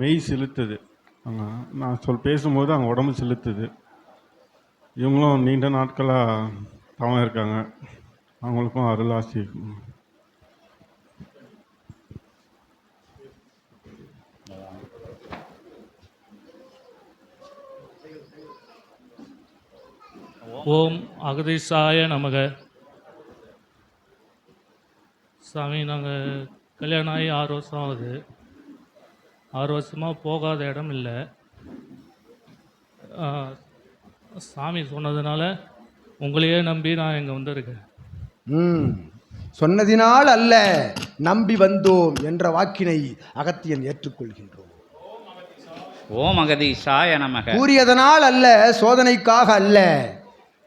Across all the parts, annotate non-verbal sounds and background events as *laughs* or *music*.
மெய் செலுத்துது. அங்கே நான் சொல் பேசும்போது அவங்க உடம்பு செலுத்துது. இவங்களும் நீண்ட நாட்களாக தவம் இருக்காங்க. அவங்களுக்கும் அருளாசி ஓம் அகதீசாய நமக. சாமி நாங்கள் கல்யாணம் ஆகி ஆறு வருஷம் ஆகுது. ஆறு வருஷமாக போகாத இடம் இல்லை. சாமி சொன்னதுனால உங்களையே நம்பி நான் இங்கே வந்திருக்கேன். ம் சொன்னதினால் அல்ல நம்பி வந்தோம் என்ற வாக்கினை அகத்தியன் ஏற்றுக்கொள்கின்றோம். ஓம் அகதீஷாய நமக. கூறியதனால் அல்ல சோதனைக்காக அல்ல.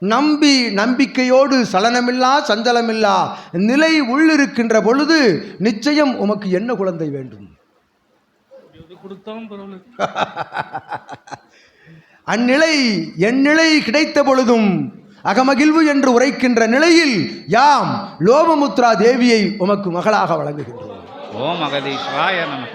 நம்பி நம்பிக்கையோடு சலனமில்லா சஞ்சலமில்லா நிலை உள்ளிருக்கின்ற பொழுது நிச்சயம் உமக்கு என்ன குழந்தை வேண்டும்? *laughs* அந்நிலை என் நிலை கிடைத்த பொழுதும் அகமகிழ்வு என்று உரைக்கின்ற நிலையில் யாம் லோபமுத்ரா தேவியை உமக்கு மகளாக வழங்குகின்றோம். ஓம் நமக.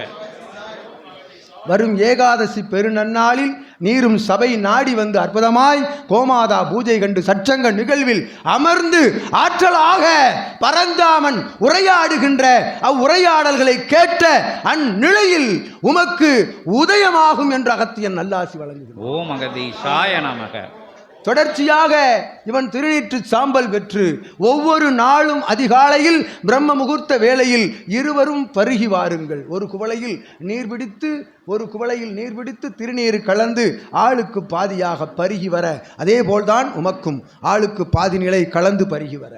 வரும் ஏகாதசி பெருநன்னாளில் நீரும் சபை நாடி வந்து அற்புதமாய் கோமாதா பூஜை கண்டு சச்சங்க நிகழ்வில் அமர்ந்து ஆற்றலாக பரந்தாமன் உரையாடுகின்ற அவ்வுரையாடல்களை கேட்ட அந்நிலையில் உமக்கு உதயமாகும் என்று அகத்தியன் நல்லாசி வழங்குகிறார் ஓம் அகதீஷாய நமக. தொடர்ச்சியாக இவன் திருநீற்று சாம்பல் பெற்று ஒவ்வொரு நாளும் அதிகாலையில் பிரம்ம முகூர்த்த வேளையில் இருவரும் பருகி வாருங்கள். ஒரு குவளையில் நீர் பிடித்து ஒரு குவளையில் நீர் பிடித்து திருநீர் கலந்து ஆளுக்கு பாதியாக பருகி வர. அதே போல்தான் உமக்கும். ஆளுக்கு பாதி நிலை கலந்து பருகி வர.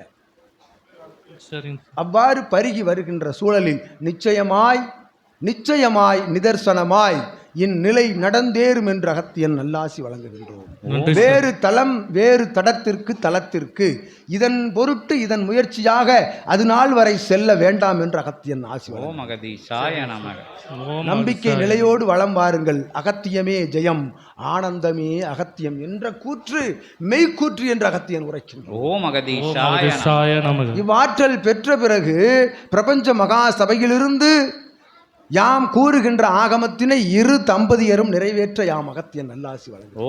அவ்வாறு பருகி வருகின்ற சூழலில் நிச்சயமாய் நிச்சயமாய் நிதர்சனமாய் இந்நிலை நடந்தேறும் என்று அகத்தியன் நல்லாசி வழங்குகின்றோம். வேறு தளம் வேறு தடத்திற்கு தளத்திற்கு. இதன் பொருட்டு இதன் முயற்சியாக அது நாள் வரை செல்ல வேண்டாம் என்று அகத்தியன் ஆசி நம்பிக்கை நிலையோடு வளம் வாருங்கள். அகத்தியமே ஜெயம். ஆனந்தமே அகத்தியம் என்ற கூற்று மெய்க்கூற்று என்று அகத்தியன் உரைக்கின்றோம். இவ்வாற்றல் பெற்ற பிறகு பிரபஞ்ச மகா சபையிலிருந்து யாம் கூறுகின்ற ஆகமத்தினை இரு தம்பதியரும் நிறைவேற்ற யாம் அகத்தியன் நல்லாசி வழங்கும்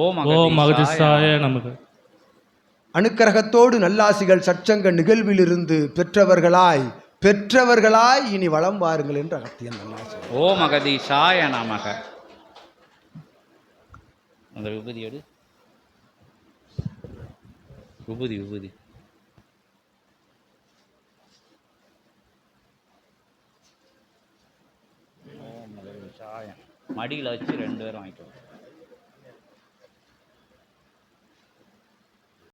அனுக்கிரகத்தோடு நல்லாசிகள் சற்சங்க நிகழ்விலிருந்து பெற்றவர்களாய் பெற்றவர்களாய் இனி வளம் வாருங்கள் என்று அகத்தியன் நல்லாசி ஓம் அகதீஷாய நமக. அந்த விபூதி எடு. விபூதி விபூதி. ஓம் மடியில் வச்சு ரெண்டு பேரும் வாங்கிட்டு